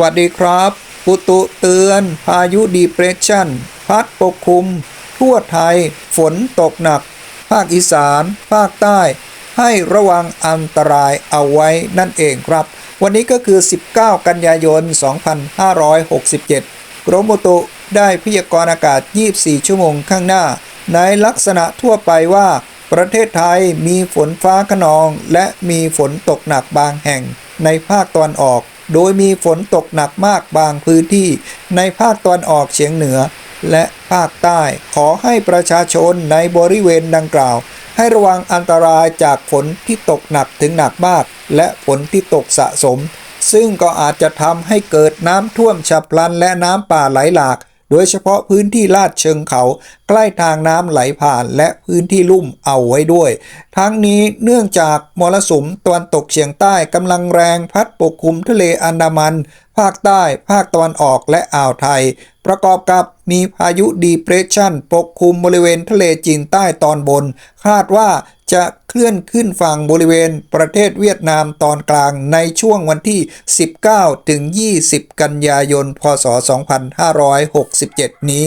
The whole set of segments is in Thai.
วัสดีครับอุตุเตือน พายุดีเพรสชันพัดปกคลุม ทั่วไทย ฝนตกหนัก ภาคอีสาน ภาคใต้ ให้ระวังอันตรายเอาไว้นั่นเองครับ วันนี้ก็คือ 19 กันยายน 2567 กรมอุตุได้พยากรณ์อากาศ 24 ชั่วโมงข้างหน้า ในลักษณะทั่วไปว่า ประเทศไทยมีฝนฟ้าขนอง และมีฝนตกหนักบางแห่งในภาคตะวันออก โดยมีฝนตกหนักมากบางพื้นที่ในภาคตะวันออกเฉียงเหนือ และภาคใต้ขอให้ประชาชนในบริเวณดังกล่าว ให้ระวังอันตรายจากฝนที่ตกหนักถึงหนักมาก และฝนที่ตกสะสม ซึ่งก็อาจจะทำให้เกิดน้ำท่วมฉับพลันและน้ำป่าไหลหลาก โดยเฉพาะพื้นที่ลาดเชิงเขา ใกล้ทางน้ำไหลผ่านและพื้นที่ลุ่มเอาไว้ด้วย ทั้งนี้เนื่องจากมรสุมตะวันตกเฉียงใต้กำลังแรงพัดปกคลุมทะเลอันดามัน ภาคใต้ ภาคตะวันออกและอ่าวไทย ประกอบกับมีพายุดีเพรสชันปกคลุมบริเวณทะเลจีนใต้ตอนบน คาดว่า จะเคลื่อนขึ้นฝั่งบริเวณประเทศเวียดนามตอนกลางในช่วงวันที่ 19 ถึง 20 กันยายน พศ 2567 นี้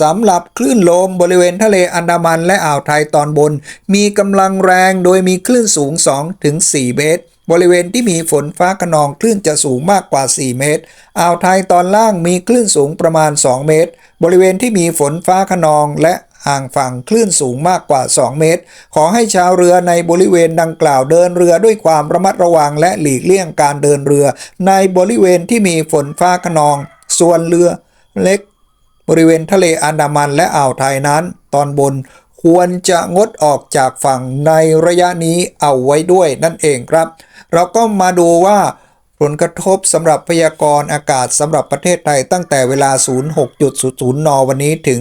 สำหรับคลื่นลมบริเวณทะเลอันดามันและอ่าวไทยตอนบน มีกำลังแรงโดยมีคลื่นสูง2ถึง4เมตรบริเวณที่มีฝนฟ้าขนองคลื่นจะสูงมากกว่า 4 เมตร อ่าวไทยตอนล่างมีคลื่นสูงประมาณ 2 เมตร บริเวณที่มีฝนฟ้าขนองและ ห่างฝั่งคลื่นสูงมากกว่า 2 เมตร ขอให้ชาวเรือในบริเวณดังกล่าวเดินเรือด้วยความระมัดระวังและหลีกเลี่ยงการเดินเรือ ในบริเวณที่มีฝนฟ้าขนอง ส่วนเรือเล็ก บริเวณทะเลอันดามันและอ่าวไทยนั้น ตอนบนควรจะงดออกจากฝั่งในระยะนี้เอาไว้ด้วยนั่นเองครับ เราก็มาดูว่า ผลกระทบสำหรับพยากรณ์อากาศสำหรับประเทศไทยตั้งแต่เวลา 06.00 น วันนี้ถึง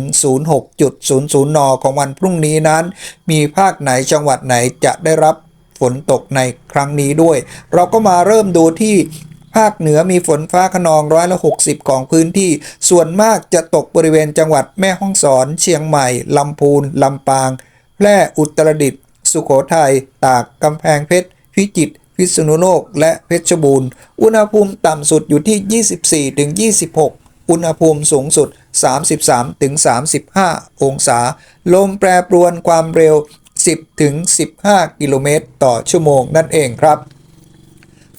06.00 น ของวันพรุ่งนี้นั้น มีภาคไหนจังหวัดไหนจะได้รับฝนตกในครั้งนี้ด้วย เราก็มาเริ่มดูที่ภาคเหนือมีฝนฟ้าขนองร้อยละ 60 ของพื้นที่ ส่วนมากจะตกบริเวณจังหวัดแม่ฮ่องสอน เชียงใหม่ ลำพูน ลำปาง แพร่ อุตรดิตถ์ สุโขทัย ตาก กำแพงเพชร พิจิตร พิษณุโลกและเพชรบูรณ์ อุณหภูมิต่ำสุดอยู่ที่ 24-26 อุณหภูมิสูงสุด 33-35 องศา ลมแปรปรวนความเร็ว 10-15 กิโลเมตรต่อชั่วโมงนั่นเองครับ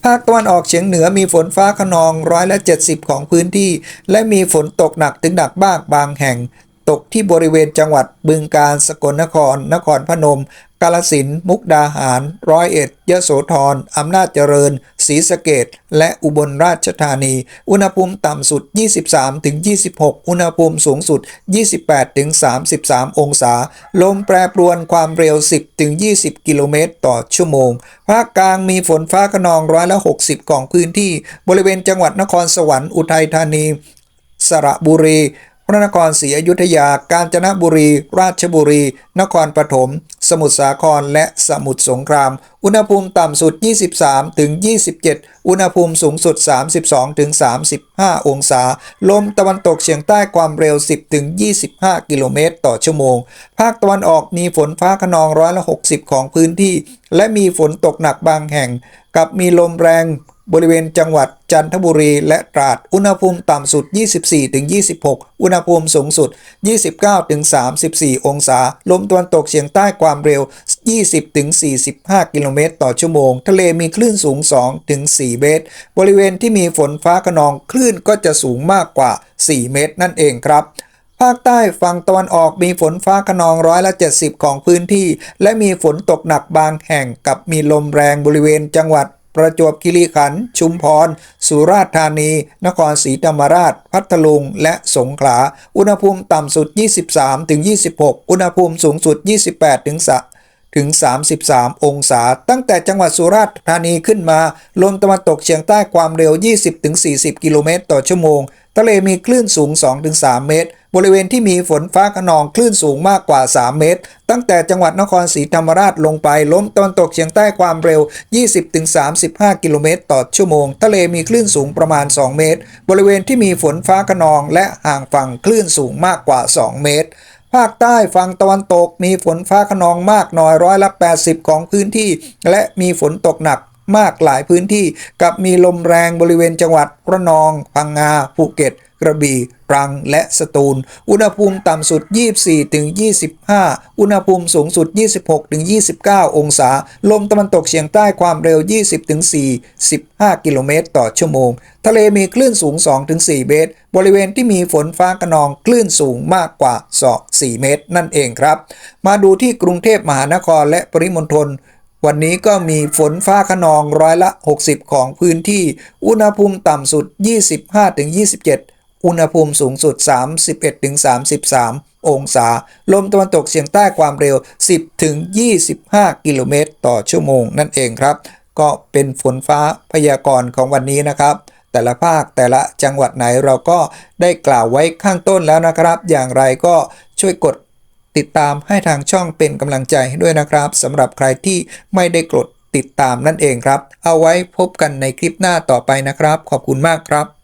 ภาคตะวันออกเฉียงเหนือมีฝนฟ้าขนองร้อยละ 70 ของพื้นที่ และมีฝนตกหนักถึงหนักบ้างบางแห่ง ตกที่บริเวณจังหวัดบึงกาฬสกลนคร นครพนม กาลสินมุกดาหาร ร้อยเอ็ดยโสธรอำนาจเจริญศรีสะเกดและอุบลราชธานี อุณหภูมิต่ำสุด 23ถึง26 อุณหภูมิสูงสุด 28ถึง33 องศา ลมแปรปรวนความเร็ว 10ถึง20 กิโลเมตรต่อชั่วโมง ภาคกลางมีฝนฟ้าขนองร้อยละ 60 ของพื้นที่ บริเวณจังหวัดนครสวรรค์อุทัยธานี สระบุรี พระนครศรีอยุธยา กาญจนบุรี ราชบุรี นครปฐม สมุทรสาคร และสมุทรสงคราม อุณหภูมิต่ำสุด 23 ถึง 27 อุณหภูมิสูงสุด 32 ถึง 35 องศา ลมตะวันตกเฉียงใต้ความเร็ว 10 ถึง 25 กิโลเมตรต่อชั่วโมง ภาคตะวันออกมีฝนฟ้าขนองร้อยละ 60 ของพื้นที่ และมีฝนตกหนักบางแห่ง กับมีลมแรง บริเวณจังหวัดจันทบุรีและตราด อุณหภูมิต่ำสุด 24-26 อุณหภูมิสูงสุด 29-34 องศา ลมตะวันตกเฉียงใต้ความเร็ว 20-45 กิโลเมตรต่อชั่วโมง ทะเลมีคลื่นสูง 2-4 เมตร บริเวณที่มีฝนฟ้าขนองคลื่นก็จะสูงมากกว่า 4 เมตรนั่นเองครับภาคใต้ฝั่งตะวันออกมีฝนฟ้าขนองร้อยละ 70 ของพื้นที่ และมีฝนตกหนักบางแห่งกับมีลมแรงบริเวณจังหวัด ประจวบคีรีขันธ์ชุมพร สุราษฎร์ธานี นครศรีธรรมราช พัทลุง และสงขลา อุณหภูมิต่ำสุด 23-26 อุณหภูมิสูงสุด 28ถึงถึง 33 องศา ตั้งแต่จังหวัดสุราษฎร์ธานีขึ้นมา ลมตะวันตกเฉียงใต้ความเร็ว 20-40 กิโลเมตรต่อชั่วโมง ทะเลมีคลื่นสูง 2-3 เมตร บริเวณที่มีฝนฟ้าขนองคลื่นสูงมากกว่า 3 เมตร ตั้งแต่จังหวัดนครศรีธรรมราชลงไปล้มตะวันตกเฉียงใต้ความเร็ว 20-35 กิโลเมตรต่อชั่วโมง ทะเลมีคลื่นสูงประมาณ 2 เมตร บริเวณที่มีฝนฟ้าขนองและห่างฝั่งคลื่นสูงมากกว่า 2 เมตรภาคใต้ฝั่งตะวันตกมีฝนฟ้าขนองมากน้อยร้อยละ80 ของพื้นที่ และมีฝนตกหนักมากหลายพื้นที่ กับมีลมแรงบริเวณจังหวัดระนอง พังงาภูเก็ต กระบี่ตรังและสตูล อุณหภูมิต่ำสุด 24ถึง25 อุณหภูมิสูงสุด 26ถึง29 องศา ลมตะวันตกเฉียงใต้ความเร็ว 20ถึง45 กิโลเมตรต่อชั่วโมง ทะเลมีคลื่นสูง2ถึง4เมตร บริเวณที่มีฝนฟ้ากระนองคลื่นสูงมากกว่า 2-4 เมตร นั่นเองครับ มาดูที่กรุงเทพมหานครและปริมณฑลวันนี้ก็มีฝนฟ้าขนองร้อยละ 60 ของพื้นที่ อุณหภูมิต่ำสุด 25-27 อุณหภูมิสูงสุด 31-33 องศา ลมตะวันตกเฉียงใต้ความเร็ว 10-25 กิโลเมตรต่อชั่วโมงนั่นเองครับ ก็เป็นฝนฟ้าพยากรณ์ของวันนี้นะครับ แต่ละภาคแต่ละจังหวัดไหนเราก็ได้กล่าวไว้ข้างต้นแล้วนะครับ อย่างไรก็ช่วยกดติดตามให้ทางช่องเป็นกำลังใจให้ด้วยนะครับสำหรับใครที่ไม่ได้กดติดตามนั่นเองครับ เอาไว้พบกันในคลิปหน้าต่อไปนะครับ ขอบคุณมากครับ